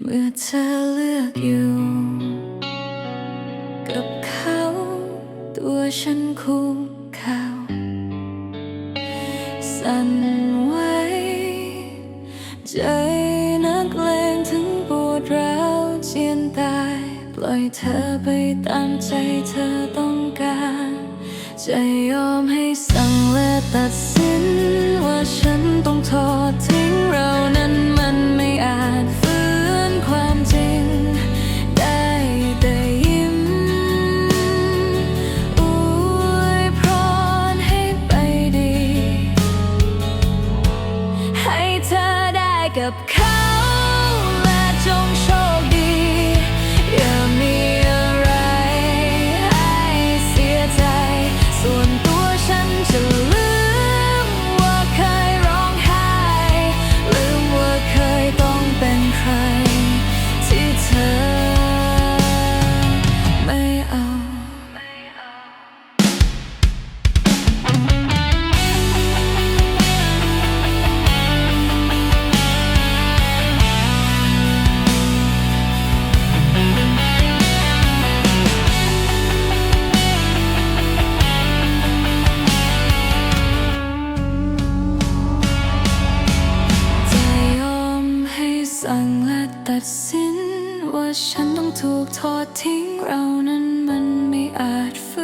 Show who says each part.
Speaker 1: เมื่อเธอเลือกอยู่ กับเขา ตัวฉันคู่เขาสั่นไหวใจนักเลงถึงปวดร้าวเจียนตาย ปล่อยเธอไปตามใจเธอต้องการจะยอมให้สั่งและตัดสิน กับเขา สั่งและตัดสิน ว่าฉันต้องถูกทอดทิ้งเรานั้นมันไม่อาจฝืน